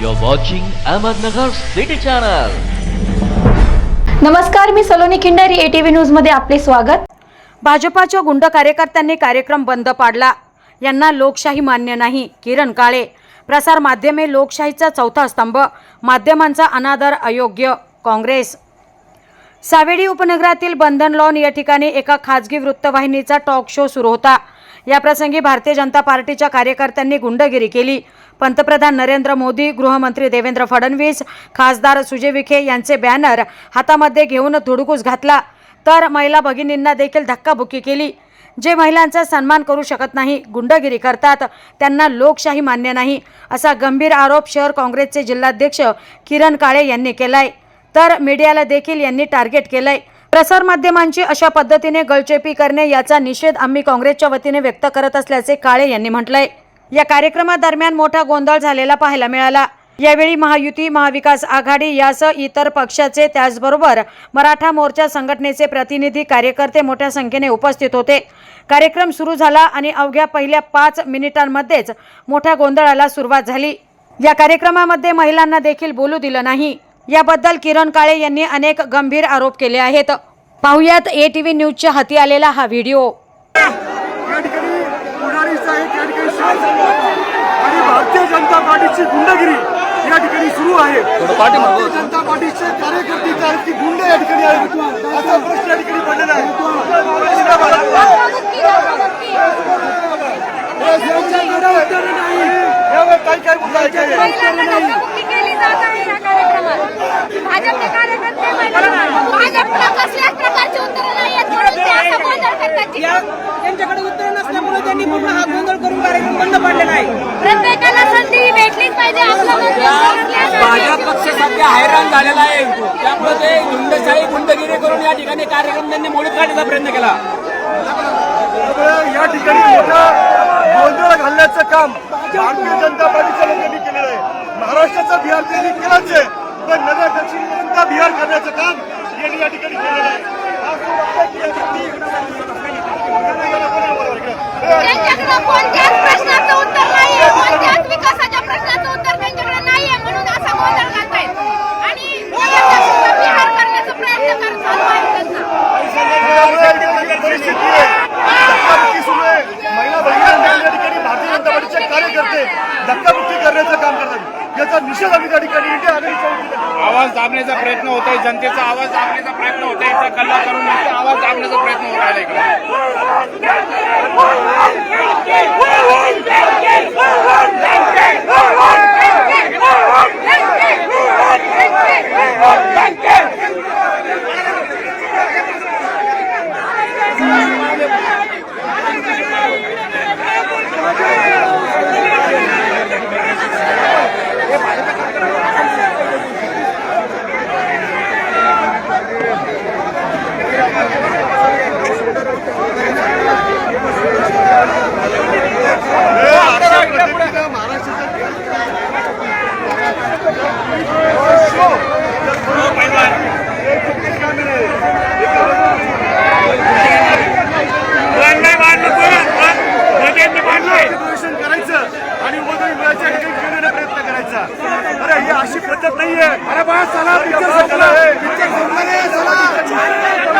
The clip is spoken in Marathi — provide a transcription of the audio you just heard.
You're watching Ahmednagar City Channel. नमस्कार मी सलोनी खिंडारी एटीव्ही न्यूजमध्ये आपले स्वागत. भाजपाच्या गुंड कार्यकर्त्यांनी कार्यक्रम बंद पाडला. यांना लोकशाही मान्य नाही किरण काळे. प्रसार माध्यमे लोकशाहीचा चौथा स्तंभ माध्यमांचा अनादर अयोग्य काँग्रेस. सावेडी उपनगरातील बंधन लॉन या ठिकाणी एका खाजगी वृत्तवाहिनीचा टॉक शो सुरू होता. याप्रसंगी भारतीय जनता पार्टीच्या कार्यकर्त्यांनी गुंडगिरी केली. पंतप्रधान नरेंद्र मोदी गृहमंत्री देवेंद्र फडणवीस खासदार सुजय विखे यांचे बॅनर हातामध्ये घेऊन धुडकूस घातला. तर महिला भगिनींना देखील धक्काबुक्की केली. जे महिलांचा सन्मान करू शकत नाही गुंडगिरी करतात त्यांना लोकशाही मान्य नाही असा गंभीर आरोप शहर काँग्रेसचे जिल्हाध्यक्ष किरण काळे यांनी केलाय. तर मीडियाला देखील यांनी टार्गेट केलंय. प्रसारमाध्यमांची अशा पद्धतीने गळचेपी करणे याचा निषेध आम्ही काँग्रेसच्या वतीने व्यक्त करत असल्याचे काळे यांनी म्हटलंय. या कार्यक्रमादरम्यान मोठा गोंधळ झालेला पाहायला मिळाला. यावेळी महायुती महाविकास आघाडी यासह इतर पक्षाचे त्याचबरोबर मराठा मोर्चा संघटनेचे प्रतिनिधी कार्यकर्ते मोठ्या संख्येने उपस्थित होते. कार्यक्रम सुरू झाला आणि अवघ्या पहिल्या पाच मिनिटांमध्येच मोठ्या गोंधळाला सुरुवात झाली. या कार्यक्रमामध्ये महिलांना देखील बोलू दिलं नाही. याबद्दल किरण काळे यांनी अनेक गंभीर आरोप केले आहेत. पाहुयात ए टीव्ही न्यूजच्या हाती आलेला हा व्हिडिओ. या ठिकाणी पुढारीचा आहे त्या ठिकाणी शिवसेना आणि भारतीय जनता पार्टीची गुंडगिरी या ठिकाणी सुरू आहे भारतीय जनता पार्टीचे कार्यकर्ते जे आहेत ती गुंड या ठिकाणी आहेत असा प्रश्न या ठिकाणी पडलेला आहे यांच्याकडे उत्तर नाही यावर काय काय मुद्दा ऐकायला महिलांना धक्काबुक्की केली जात आहे या कार्यक्रमात भाजपचे कार्यकर्ते महिलांना भाजपला कसल्याच प्रकारची उत्तरं नाही आहेत म्हणून ते असं गोंधळ करतात तिथं. त्यांच्याकडे उत्तर नसल्यामुळे त्यांनी पूर्ण हा गोंधळ करून कार्यक्रम बंद पाडलेला आहे. प्रत्येकाला संधी भेटलीच पाहिजे आपलं मत व्यक्त भाजप पक्ष. सध्या हैराण झालेला आहे. त्यामुळे ते गुंडशाही गुंडगिरी करून या ठिकाणी कार्यक्रम त्यांनी मोडीत काढण्याचा प्रयत्न केला. या ठिकाणी मोठा गोंधळ घालण्याचं काम भारतीय जनता पार्टीच्या लोकांनी केलेलं आहे. महाराष्ट्राचा बिहार त्यांनी केलाच आहे. पण नगर दक्षिण सुद्धा बिहार करण्याचं काम यांनी या ठिकाणी केलेलं आहे. आवाज दाबण्याचा प्रयत्न होत आहे. जनतेचा आवाज दाबण्याचा प्रयत्न होत आहे. कल्ला करून आवाज दाबण्याचा प्रयत्न होत आहे. इकडे अशा नाहीये अरे बा चला पिक्चर संपला पिक्चर संपला